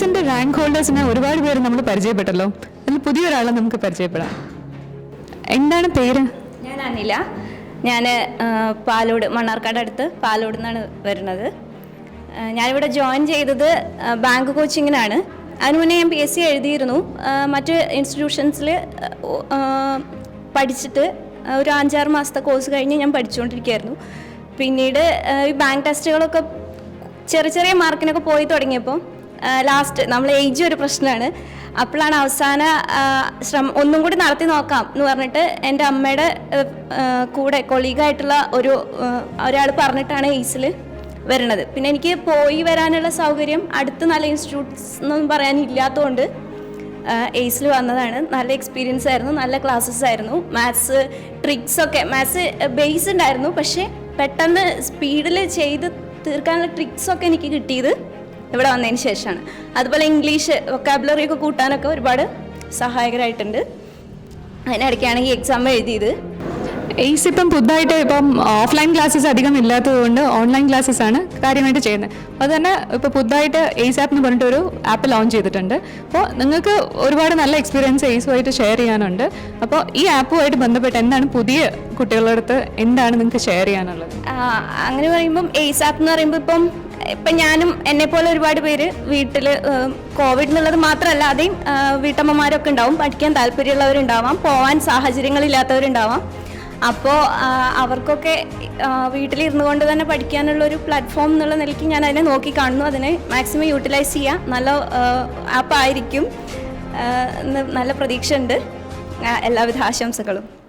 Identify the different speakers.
Speaker 1: Rank ഹോൾഡേഴ്സിനെ ഒരുപാട് പേര് നമ്മൾ പരിചയപ്പെട്ടല്ലോ. അതിൽ പുതിയൊരാളെ നമുക്ക് പരിചയപ്പെടാം. എന്താണ് പേര്?
Speaker 2: ഞാൻ അനില. ഞാൻ പാലോട് മണ്ണാർക്കാട് അടുത്ത് പാലോട് നിന്നാണ് വരുന്നത്. ഞാനിവിടെ ജോയിൻ ചെയ്തത് ബാങ്ക് കോച്ചിങ്ങിനാണ് അതിന് മുന്നേ ഞാൻ പി എസ് സി എഴുതിയിരുന്നു. മറ്റ് ഇൻസ്റ്റിറ്റ്യൂഷൻസിൽ പഠിച്ചിട്ട് ഒരു അഞ്ചാറ് മാസത്തെ കോഴ്സ് കഴിഞ്ഞ് ഞാൻ പഠിച്ചുകൊണ്ടിരിക്കുകയായിരുന്നു പിന്നീട് ഈ ബാങ്ക് ടെസ്റ്റുകളൊക്കെ ചെറിയ ചെറിയ മാർക്കിനൊക്കെ പോയി തുടങ്ങിയപ്പോൾ ലാസ്റ്റ് നമ്മൾ ഏജ് ഒരു പ്രശ്നമാണ്. അപ്പോഴാണ് അവസാന ശ്രമം ഒന്നും കൂടി നടത്തി നോക്കാം എന്ന് പറഞ്ഞിട്ട് എന്റെ അമ്മയുടെ കൂടെ കൊളീഗായിട്ടുള്ള ഒരു ഒരാൾ പറഞ്ഞിട്ടാണ് എയ്സിൽ വരണത്. പിന്നെ എനിക്ക് പോയി വരാനുള്ള സൗകര്യം അടുത്ത് നല്ല ഇൻസ്റ്റിറ്റ്യൂട്ട്സ് എന്നൊന്നും പറയാനില്ലാത്തതുകൊണ്ട് എയ്സിൽ വന്നതാണ്. നല്ല എക്സ്പീരിയൻസ് ആയിരുന്നു നല്ല ക്ലാസ്സസ് ആയിരുന്നു. മാത്സ് ട്രിക്സ് ഒക്കെ മാത്സ് ബേസ് ഉണ്ടായിരുന്നു. പക്ഷേ പെട്ടെന്ന് സ്പീഡിൽ ചെയ്ത് തീർക്കാനുള്ള ട്രിക്സ് ഒക്കെ എനിക്ക് കിട്ടിയത് ഇവിടെ വന്നതിന് ശേഷമാണ്. അതുപോലെ ഇംഗ്ലീഷ് വൊക്കാബുലറി ഒക്കെ കൂട്ടാനൊക്കെ ഒരുപാട് സഹായകരമായിട്ടുണ്ട് അതിനിടയ്ക്കാണ് ഈ എക്സാം എഴുതിയത്.
Speaker 1: എയ്സ് ഇപ്പം പുതുതായിട്ട് ഇപ്പം ഓഫ്ലൈൻ ക്ലാസ്സസ് അധികം ഇല്ലാത്തതുകൊണ്ട് ഓൺലൈൻ ക്ലാസ്സസ് ആണ് കാര്യമായിട്ട് ചെയ്യുന്നത്. അത് തന്നെ ഇപ്പോൾ പുതുതായിട്ട് എയ്സ് ആപ്പ് എന്ന് പറഞ്ഞിട്ട് ഒരു ആപ്പ് ലോഞ്ച് ചെയ്തിട്ടുണ്ട്. അപ്പോൾ നിങ്ങൾക്ക് ഒരുപാട് നല്ല എക്സ്പീരിയൻസ് എയ്സുമായിട്ട് ഷെയർ ചെയ്യാനുണ്ട്. അപ്പോൾ ഈ ആപ്പുമായിട്ട് ബന്ധപ്പെട്ട് എന്താണ് പുതിയ കുട്ടികളുടെ അടുത്ത് എന്താണ് നിങ്ങൾക്ക് ഷെയർ ചെയ്യാനുള്ളത്?
Speaker 2: അങ്ങനെ പറയുമ്പം എയ്സ് ആപ്പ് എന്ന് പറയുമ്പോൾ ഇപ്പം ഇപ്പം ഞാനും എന്നെ പോലെ ഒരുപാട് പേര് വീട്ടിൽ കോവിഡ് എന്നുള്ളത് മാത്രമല്ല അതെയും വീട്ടമ്മമാരൊക്കെ ഉണ്ടാവും പഠിക്കാൻ താല്പര്യമുള്ളവരുണ്ടാവാം പോവാൻ സാഹചര്യങ്ങളില്ലാത്തവരുണ്ടാവാം. അപ്പോൾ അവർക്കൊക്കെ വീട്ടിലിരുന്നു കൊണ്ട് തന്നെ പഠിക്കാനുള്ള ഒരു പ്ലാറ്റ്ഫോം എന്നുള്ള നിലയ്ക്ക് ഞാൻ അതിനെ നോക്കി കാണുന്നു. അതിനെ മാക്സിമം യൂട്ടിലൈസ് ചെയ്യുക നല്ല ആപ്പായിരിക്കും നല്ല പ്രതീക്ഷയുണ്ട്. എല്ലാവിധ ആശംസകളും.